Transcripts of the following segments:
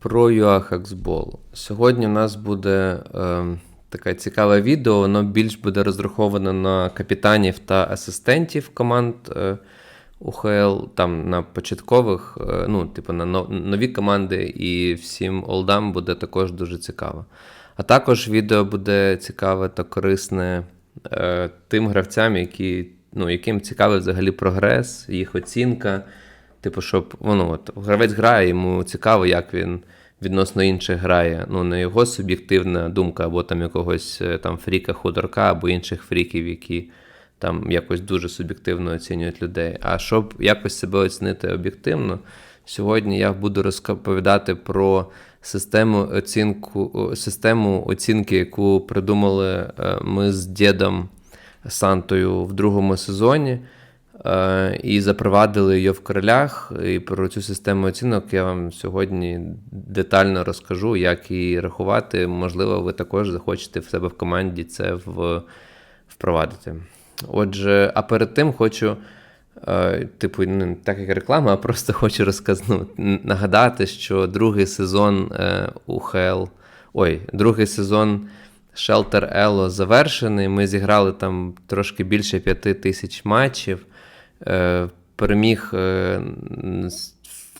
Про Юахаксбол. Сьогодні у нас буде е, таке цікаве відео, воно більш буде розраховане на капітанів та асистентів команд е, УХЛ, там на початкових, е, ну, типу, на нові команди, і всім олдам буде також дуже цікаво. А також відео буде цікаве та корисне е, тим гравцям, які, ну, яким цікавий взагалі прогрес, їх оцінка. Типу, щоб ну, от, гравець грає, йому цікаво, як він відносно інших грає. Ну, не його суб'єктивна думка, або там якогось е, там фріка худорка, або інших фріків, які там якось дуже суб'єктивно оцінюють людей. А щоб якось себе оцінити об'єктивно, сьогодні я буду розповідати про систему оцінку, систему оцінки, яку придумали е, ми з дідом Сантою в другому сезоні. Е, і запровадили її в королях. І про цю систему оцінок я вам сьогодні детально розкажу, як її рахувати. Можливо, ви також захочете в себе в команді це впровадити. Отже, а перед тим хочу. Е, типу, не так як реклама, а просто хочу розказати, ну, нагадати, що другий сезон е, УХЛ, ой, другий сезон Shelter Elo завершений. Ми зіграли там трошки більше п'яти тисяч матчів. Е, переміг е,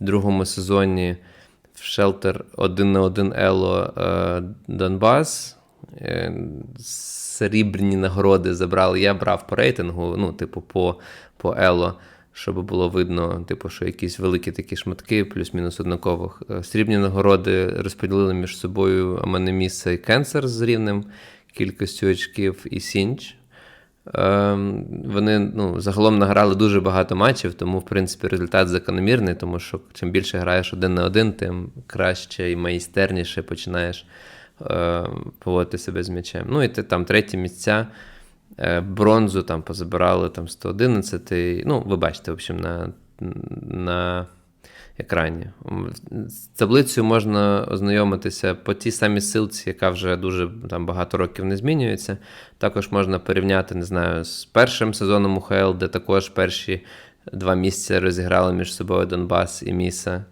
в другому сезоні в Шелтер 1 на 1 Ело е, Донбас. Срібні нагороди забрали. Я брав по рейтингу, ну, типу, по по Ело, щоб було видно, типу, що якісь великі такі шматки, плюс-мінус однакових. Срібні нагороди розподілили між собою мене місце і Кенсер з рівним кількістю очків і Сінч. Ем, вони ну, загалом награли дуже багато матчів, тому, в принципі, результат закономірний, тому що чим більше граєш один на один, тим краще і майстерніше починаєш е, поводити себе з м'ячем. Ну і ти там треті місця. Е, бронзу там позабирали там 111. Ну, ви бачите, в общем, на на екрані. З таблицею можна ознайомитися по тій самій силці, яка вже дуже там багато років не змінюється. Також можна порівняти, не знаю, з першим сезоном УХЛ, де також перші два місця розіграли між собою Донбас і Міса.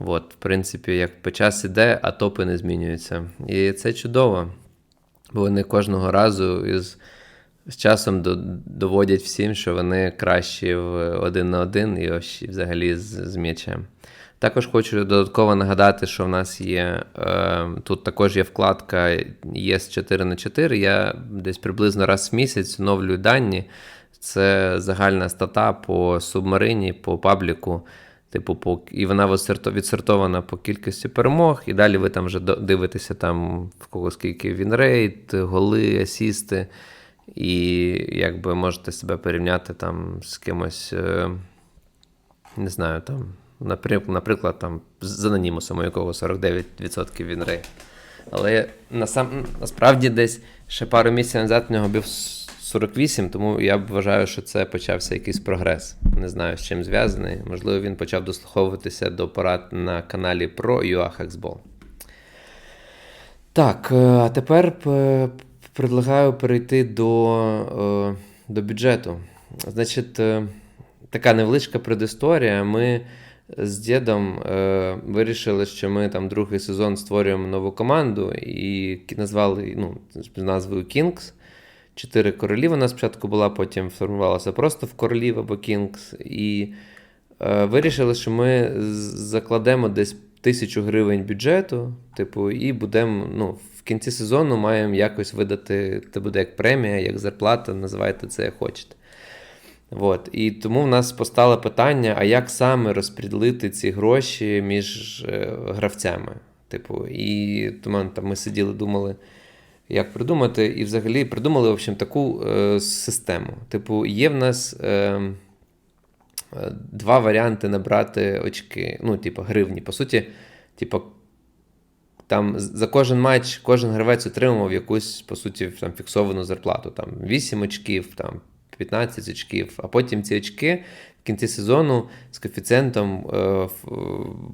От, в принципі, як по час іде, а топи не змінюються. І це чудово. Бо вони кожного разу із з часом доводять всім, що вони кращі в один на один і взагалі з, з м'ячем. Також хочу додатково нагадати, що в нас є е, тут також є вкладка ЄС 4 на 4 Я десь приблизно раз в місяць оновлюю дані. Це загальна стата по субмарині, по пабліку. Типу, по, і вона відсортована по кількості перемог, і далі ви там вже дивитеся, там в кого скільки вінрейт, голи, асісти. І якби можете себе порівняти там з кимось, е, не знаю, там, наприклад, там, з анонімусом, у якого 49% він рей. Але насам, насправді десь ще пару місяців назад в нього був 48, тому я вважаю, що це почався якийсь прогрес. Не знаю, з чим зв'язаний. Можливо, він почав дослуховуватися до порад на каналі про UAHexball. Так, е, а тепер предлагаю перейти до е, до бюджету. Значить, е, така невеличка предісторія. Ми з дідом е, вирішили, що ми там другий сезон створюємо нову команду і назвали ну, назвою Kings. Чотири королі вона спочатку була, потім формувалася просто в королів або Kings. І е, вирішили, що ми закладемо десь тисячу гривень бюджету, типу, і будемо ну, в кінці сезону маємо якось видати, це буде як премія, як зарплата, називайте це як хочете. От. І тому в нас постало питання: а як саме розподілити ці гроші між е, гравцями? Типу, І тому там ми сиділи, думали, як придумати, і взагалі придумали в общем, таку е, систему. Типу, є в нас е, два варіанти набрати очки, ну, типу, гривні. По суті, типу, там за кожен матч кожен гравець отримував якусь, по суті, там, фіксовану зарплату. Там 8 очків, там 15 очків, а потім ці очки в кінці сезону з коефіцієнтом е,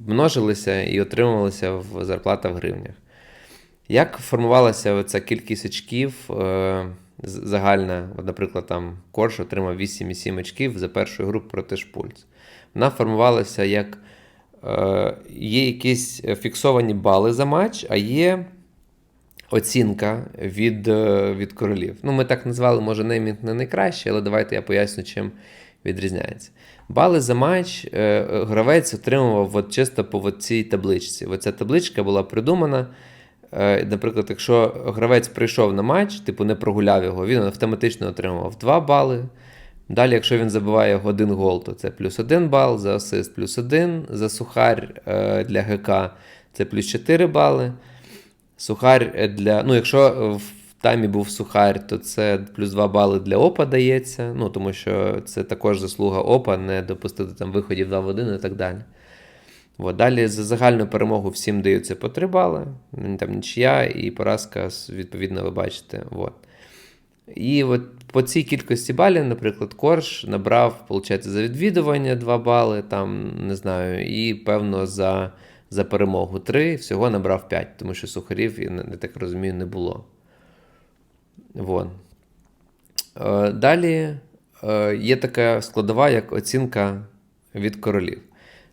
множилися і отримувалися в зарплата в гривнях. Як формувалася ця кількість очків е, загальна? От, Наприклад, там Корж отримав 8,7 очків за першу гру проти Шпульц. Вона формувалася як е, є якісь фіксовані бали за матч, а є оцінка від е, від королів. Ну, Ми так назвали, може, неймінг не найкраще, але давайте я поясню, чим відрізняється. Бали за матч е, гравець отримував от чисто по цій табличці. Оця табличка була придумана. Е, наприклад, якщо гравець прийшов на матч, типу не прогуляв його, він автоматично отримував 2 бали. Далі, якщо він забиває один гол, то це плюс 1 бал, за асист плюс 1, за сухар е, для ГК це плюс 4 бали. Сухар для. Ну, якщо в таймі був сухар, то це плюс 2 бали для ОПА дається. Ну, тому що це також заслуга ОПА, не допустити там виходів 2 в 1 і так далі. От. Далі за загальну перемогу всім даються по 3 бали. Там нічия і поразка, відповідно, ви бачите. От. І от по цій кількості балів, наприклад, Корж набрав, виходить, за відвідування 2 бали, там, не знаю, і певно за за перемогу 3, всього набрав 5, тому що сухарів, я так розумію, не було. Вон. Е, далі е, є така складова, як оцінка від королів.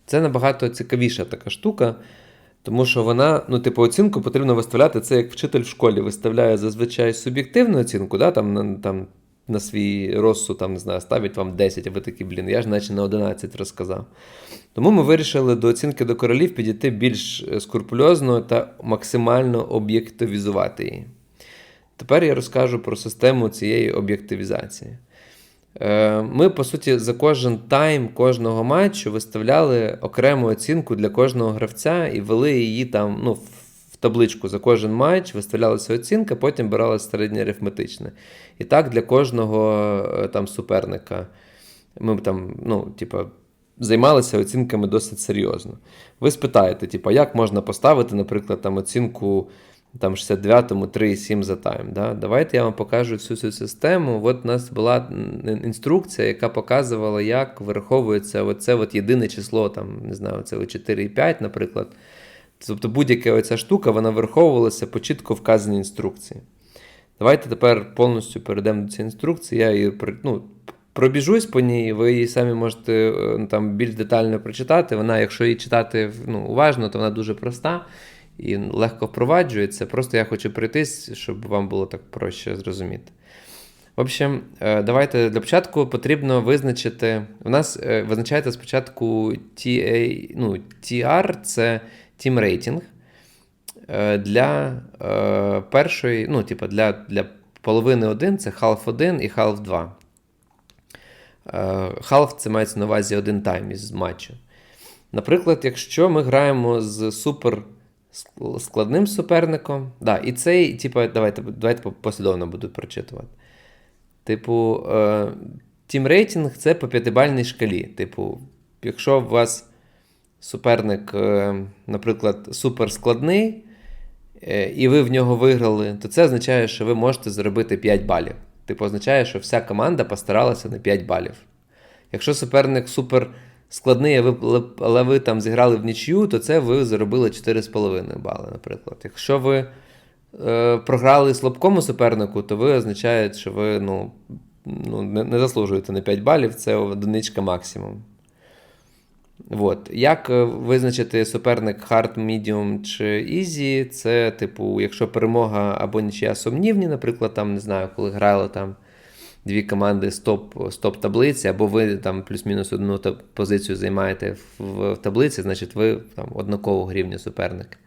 Це набагато цікавіша така штука, тому що вона, ну, типу, оцінку потрібно виставляти це як вчитель в школі виставляє зазвичай суб'єктивну оцінку, да, там, там на свій розсуд, там, не знаю, ставить вам 10, а ви такі, блін, я ж наче на 11 розказав. Тому ми вирішили до оцінки до королів підійти більш скрупульозно та максимально об'єктивізувати її. Тепер я розкажу про систему цієї об'єктивізації. Е, ми, по суті, за кожен тайм кожного матчу виставляли окрему оцінку для кожного гравця і вели її там ну, в табличку за кожен матч, виставлялася оцінка, потім бралася середнє арифметичне. І так для кожного е, там суперника. Ми там, ну, типа, займалися оцінками досить серйозно. Ви спитаєте, типу, як можна поставити, наприклад, там оцінку там 69-му 3,7 за тайм. Да? Давайте я вам покажу всю цю систему. От у нас була інструкція, яка показувала, як вираховується оце от єдине число, там, не знаю, це 4,5, наприклад. Тобто будь-яка оця штука вона вираховувалася по чітко вказаній інструкції. Давайте тепер повністю перейдемо до цієї інструкції. Я її ну, пробіжусь по ній, ви її самі можете е, там більш детально прочитати. Вона, якщо її читати ну, уважно, то вона дуже проста і легко впроваджується. Просто я хочу прийтись, щоб вам було так проще зрозуміти. В общем, е, давайте для початку потрібно визначити. У нас е, визначається спочатку TA, ну, TR це Team Rating. Для першої, ну, типу, для для половини 1 це half 1 і half 2. Half це мається на увазі один тайм із матчу. Наприклад, якщо ми граємо з супер складним суперником. Да, І цей, типу, давайте давайте послідовно буду прочитувати. Типу, тім рейтинг це по п'ятибальній шкалі. Типу, якщо у вас суперник, е, наприклад, суперскладний, е, і ви в нього виграли, то це означає, що ви можете заробити 5 балів. Типу, означає, що вся команда постаралася на 5 балів. Якщо суперник супер складний, але ви там зіграли в нічю, то це ви заробили 4,5 бали, наприклад. Якщо ви е, програли слабкому супернику, то ви означає, що ви ну, ну, не, заслужуєте на 5 балів, це одиничка максимум. От. Як е, визначити суперник hard, medium чи easy? Це, типу, якщо перемога або нічия сумнівні, наприклад, там, не знаю, коли грали там дві команди з топ-таблиці, або ви там плюс-мінус одну позицію займаєте в, в таблиці, значить ви там однакового рівня суперник.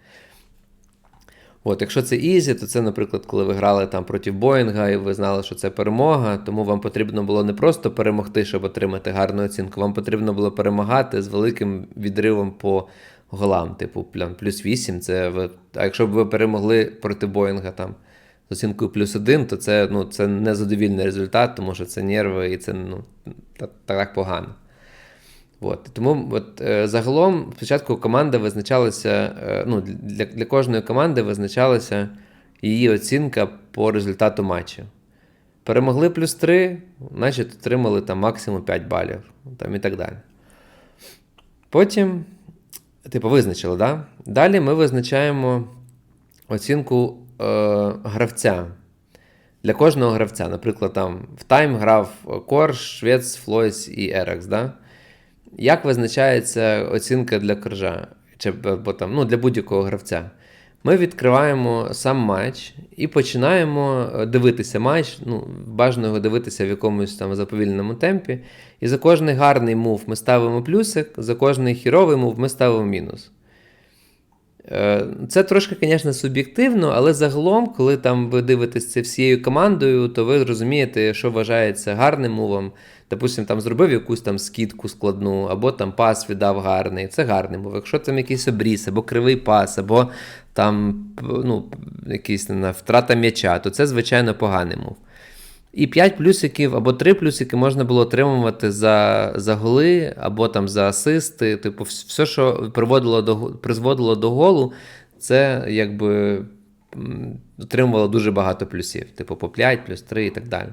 От, Якщо це Ізі, то це, наприклад, коли ви грали там проти Боїнга, і ви знали, що це перемога, тому вам потрібно було не просто перемогти, щоб отримати гарну оцінку, вам потрібно було перемагати з великим відривом по голам, типу плюс 8. Це ви, А якщо б ви перемогли проти Боїнга там з оцінкою плюс 1, то це ну, це незадовільний результат, тому що це нерви і це ну, так, так погано. От. Тому от, е, загалом спочатку команда визначалася, е, ну, для для кожної команди визначалася її оцінка по результату матчу. Перемогли плюс 3, значить отримали там максимум 5 балів там, і так далі. Потім, типу, визначили, да? Далі ми визначаємо оцінку гравця. Для кожного гравця. Наприклад, там в тайм грав Корж, Швець, Флойс і Ерекс. Да? Як визначається оцінка для коржа? Чи або там, ну, для будь-якого гравця? Ми відкриваємо сам матч і починаємо е, дивитися матч. Ну, бажано його дивитися в якомусь там заповільному темпі. І за кожний гарний мув ми ставимо плюсик, за кожний хіровий мув ми ставимо мінус. Е, Це трошки, звісно, суб'єктивно, але загалом, коли там ви дивитесь це всією командою, то ви розумієте, що вважається гарним мувом. Допустим, там зробив якусь там скидку складну, або там пас віддав гарний. Це гарний мув. Якщо там якийсь обріз, або кривий пас, або там ну, якийсь не втрата м'яча, то це, звичайно, поганий мув. І 5 плюсиків або 3 плюсики можна було отримувати за за голи, або там за асисти. Типу, все, що приводило до, призводило до голу, це якби отримувало дуже багато плюсів. Типу, по 5, плюс 3 і так далі.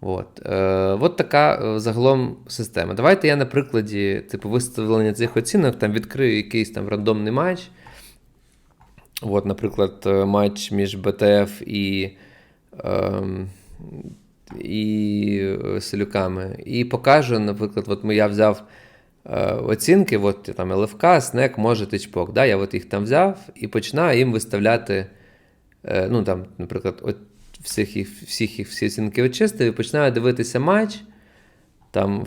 От е, от така е, загалом система. Давайте я на прикладі типу, виставлення цих оцінок там відкрию якийсь там рандомний матч. От, Наприклад, е, матч між БТФ і. Е, і селюками. І покажу, наприклад, от я взяв е, оцінки, от там ЛФК, СНЕК, може тичпок. Да? Я от їх там взяв і починаю їм виставляти, е, ну там, наприклад, от всіх їх, всіх їх всі оцінки очистив і починаю дивитися матч. Там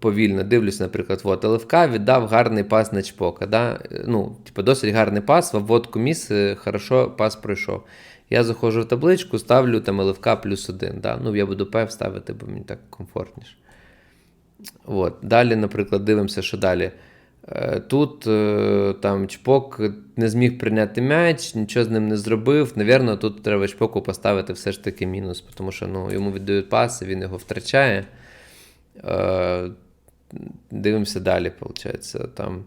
повільно дивлюсь, наприклад, от ЛФК віддав гарний пас на чпока. Да? Ну, типу, Досить гарний пас, в обводку міс, хорошо пас пройшов. Я заходжу в табличку, ставлю там ЛФК плюс один. Да? Ну, я буду ПЕВ ставити, бо мені так комфортніше. От. Далі, наприклад, дивимося, що далі. Е, тут е, там Чпок не зміг прийняти м'яч, нічого з ним не зробив. Навірно, тут треба Чпоку поставити все ж таки мінус, тому що ну, йому віддають паси, він його втрачає. Е, дивимося далі, виходить. Там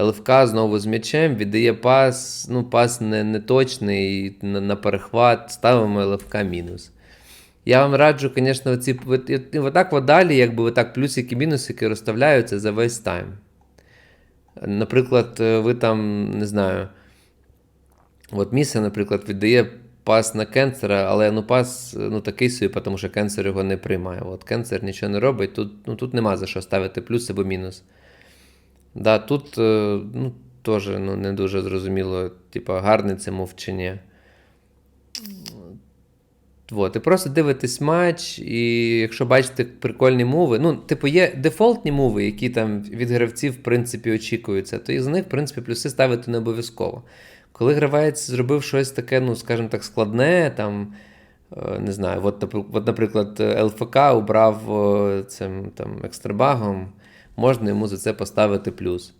ЛФК знову з м'ячем віддає пас, ну, пас не, не точний на, на перехват, ставимо ЛФК мінус. Я вам раджу, звісно, оці, отак далі, якби отак плюсики мінусики розставляються за весь тайм. Наприклад, ви там, не знаю, от Міса, наприклад, віддає пас на кенсера, але ну, пас ну, такий собі, тому що кенсер його не приймає. От Кенсер нічого не робить, тут ну, тут нема за що ставити плюс або мінус. Да, Тут е, ну, теж ну, не дуже зрозуміло, типа, гарний це мов чи ні. От, і просто дивитесь матч, і якщо бачите прикольні мови, ну, типу, є дефолтні мови, які там від гравців, в принципі, очікуються, то із них, в принципі, плюси ставити не обов'язково. Коли гравець зробив щось таке, ну, скажімо так, складне, там, е, не знаю, от, от наприклад, ЛФК убрав цим там, екстрабагом можна йому за це поставити плюс.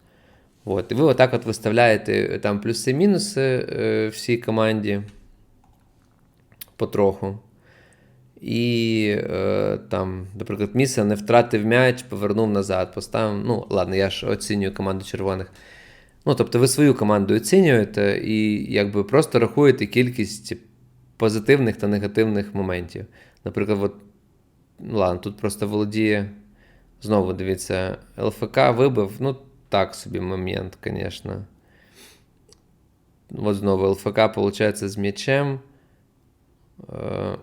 От. І ви отак от виставляєте там плюси-мінуси е, всій команді потроху. І е, там, наприклад, Міса не втратив м'яч, повернув назад, поставив. Ну, ладно, я ж оцінюю команду червоних. Ну, тобто, ви свою команду оцінюєте і якби просто рахуєте кількість позитивних та негативних моментів. Наприклад, от, ну, ладно, тут просто володіє Знову дивіться, ЛФК вибив. Ну, так собі момент, звісно. От знову ЛФК, виходить, з м'ячем. Е,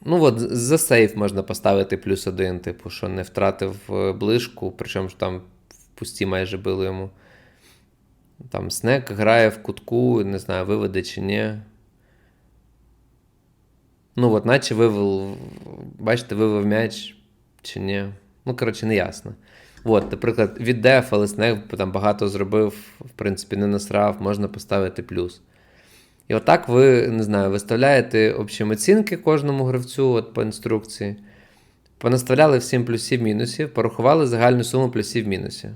ну, от за сейф можна поставити плюс один, типу, що не втратив е, ближку, причому ж там в пусті майже били йому. Там Снек грає в кутку, не знаю, виведе чи ні. Ну, от, наче вивел, бачите, вивев м'яч чи ні. Ну, коротше, не ясно. От, наприклад, від деф, але там багато зробив, в принципі, не насрав, можна поставити плюс. І отак ви, не знаю, виставляєте общі оцінки кожному гравцю от по інструкції. Понаставляли всім плюсів мінусів, порахували загальну суму плюсів мінусів.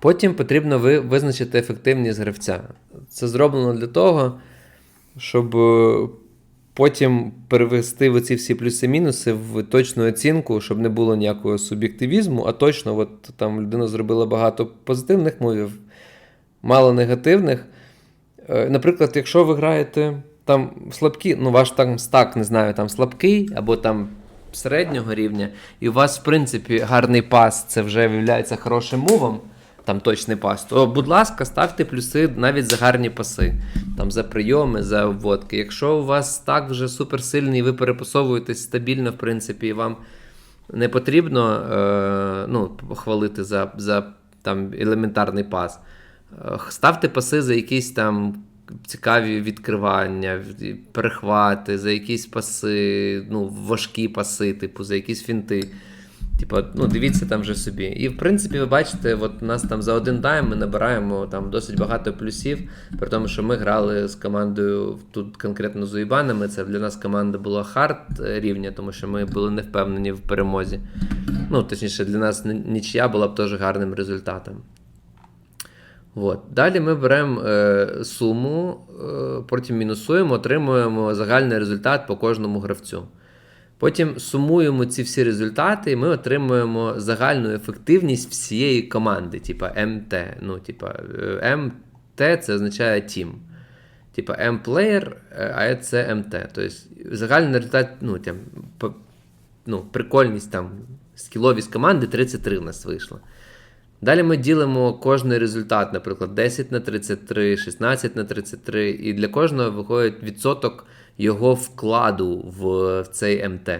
Потім потрібно ви визначити ефективність гравця. Це зроблено для того, щоб Потім перевести оці всі плюси-мінуси в точну оцінку, щоб не було ніякого суб'єктивізму, а точно, от там людина зробила багато позитивних мовів, мало негативних. Е, наприклад, якщо ви граєте там слабкі, ну ваш там стак, не знаю, там слабкий, або там середнього рівня, і у вас, в принципі, гарний пас, це вже виявляється хорошим мовом там точний пас, то, будь ласка, ставте плюси навіть за гарні паси, там за прийоми, за обводки. Якщо у вас так вже суперсильний, і ви перепасовуєтесь стабільно, в принципі, і вам не потрібно е, ну, хвалити за, за там, елементарний пас. Е, Ставте паси за якісь там цікаві відкривання, перехвати, за якісь паси, ну, важкі паси, типу, за якісь фінти. Типу, ну, дивіться там вже собі. І в принципі, ви бачите, от нас там за один тайм ми набираємо там досить багато плюсів, при тому, що ми грали з командою тут конкретно з Уїбанами. Це для нас команда була хард рівня, тому що ми були не впевнені в перемозі. Ну, точніше, для нас нічия була б теж гарним результатом. От. Далі ми беремо е, суму, е, потім мінусуємо, отримуємо загальний результат по кожному гравцю. Потім сумуємо ці всі результати, і ми отримуємо загальну ефективність всієї команди, типа МТ. Ну, типа, е, МТ це означає Team. Типа M-player, е, а це МТ. Тобто загальний результат, ну, там, ну, прикольність там, скіловість команди 33 у нас вийшло. Далі ми ділимо кожний результат, наприклад, 10 на 33, 16 на 33, і для кожного виходить відсоток його вкладу в, цей МТ.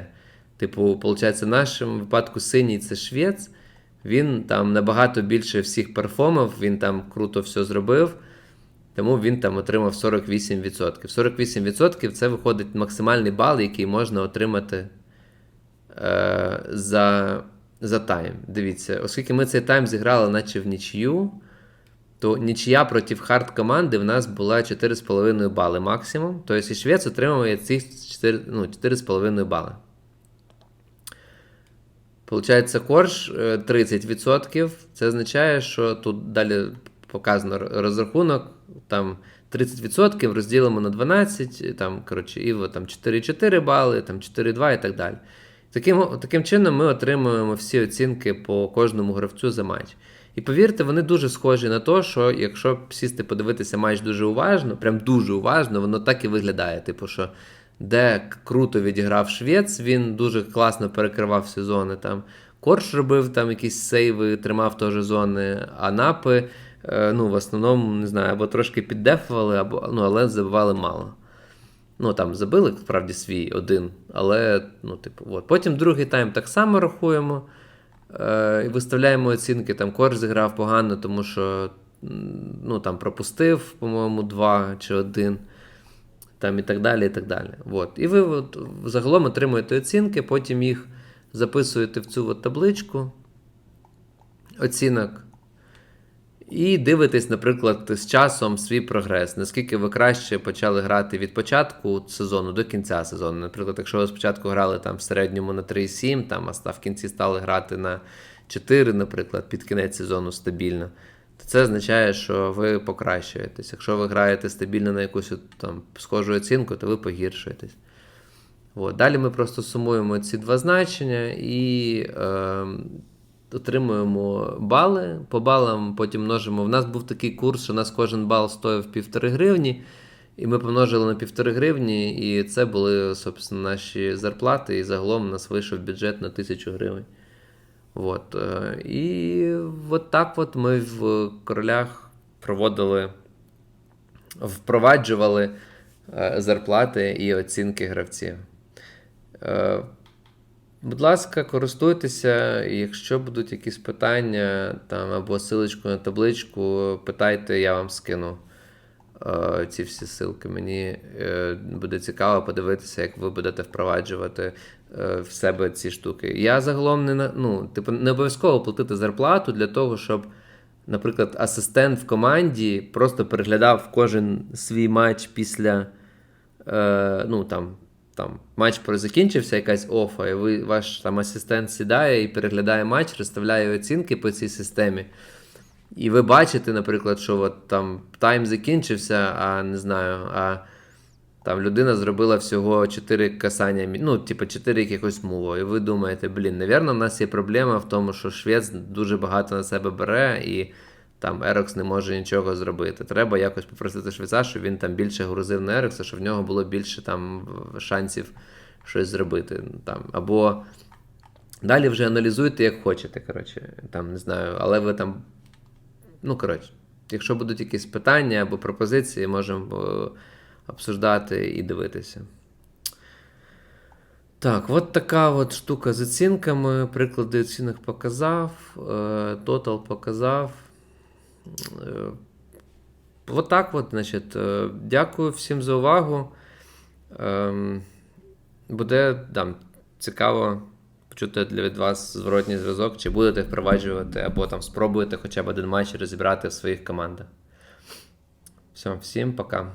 Типу, виходить, в нашому випадку синій це швець, він там набагато більше всіх перформив, він там круто все зробив. Тому він там отримав 48%. 48% це виходить максимальний бал, який можна отримати е, за, за тайм. Дивіться, оскільки ми цей тайм зіграли, наче в нічию, то нічия проти хард команди в нас була 4,5 бали максимум. Тобто і швець отримує цих 4, ну, 4,5 бали. Получається, корж е, 30%. Це означає, що тут далі показано розрахунок. Там 30% розділимо на 12, там, коротше, і там 4,4 бали, там 4,2 і так далі. Таким, таким чином ми отримуємо всі оцінки по кожному гравцю за матч. І повірте, вони дуже схожі на те, що якщо сісти подивитися матч дуже уважно, прям дуже уважно, воно так і виглядає. Типу, що де круто відіграв швець, він дуже класно перекривав всі зони. Там Корж робив там якісь сейви, тримав теж зони, а напи, е, ну, в основному, не знаю, або трошки піддефували, або, ну, але забивали мало. Ну, там забили, справді, свій один, але, ну, типу, от. Потім другий тайм так само рахуємо. Е, і виставляємо оцінки. Там Корж зіграв погано, тому що ну, там пропустив, по-моєму, два чи один. Там і так далі. І так далі. От. І ви от, загалом отримуєте оцінки, потім їх записуєте в цю от табличку оцінок. І дивитесь, наприклад, з часом свій прогрес. Наскільки ви краще почали грати від початку сезону до кінця сезону. Наприклад, якщо ви спочатку грали там в середньому на 3,7, там, а в кінці стали грати на 4, наприклад, під кінець сезону стабільно, то це означає, що ви покращуєтесь. Якщо ви граєте стабільно на якусь там схожу оцінку, то ви погіршуєтесь. От. Далі ми просто сумуємо ці два значення і е, отримуємо бали. По балам потім множимо. У нас був такий курс, що у нас кожен бал стоїв півтори гривні. І ми помножили на півтори гривні, і це були, собственно, наші зарплати. І загалом у нас вийшов бюджет на тисячу гривень. От. е, І от так от ми в королях проводили, впроваджували е, зарплати і оцінки гравців. Будь ласка, користуйтеся, якщо будуть якісь питання там, або силочку на табличку, питайте, я вам скину е, ці всі ссылки. Мені е, буде цікаво подивитися, як ви будете впроваджувати е, в себе ці штуки. Я загалом не ну, типу, не обов'язково платити зарплату для того, щоб, наприклад, асистент в команді просто переглядав кожен свій матч після. Е, ну, там, там матч закінчився, якась офа, і ви, ваш там асистент сідає і переглядає матч, розставляє оцінки по цій системі. І ви бачите, наприклад, що от там тайм закінчився, а не знаю, а там людина зробила всього 4 касання, ну, типу 4 якихось мува. І ви думаєте, блін, навірно, у нас є проблема в тому, що швець дуже багато на себе бере, і там Ерокс не може нічого зробити. Треба якось попросити швеця, щоб він там більше грузив на Ерокса, щоб в нього було більше там шансів щось зробити. Там. Або далі вже аналізуйте, як хочете. коротше, там, не знаю, але ви там. Ну, коротше, якщо будуть якісь питання або пропозиції, можемо е, обсуждати і дивитися. Так, от така от штука з оцінками. Приклади оцінок показав, е, тотал показав. Е, От так вот, значить, е, дякую всім за увагу. Ем, Буде там, цікаво почути від вас зворотній зв'язок, чи будете впроваджувати, або там спробуєте хоча б один матч розібрати в своїх командах. Все, всім пока.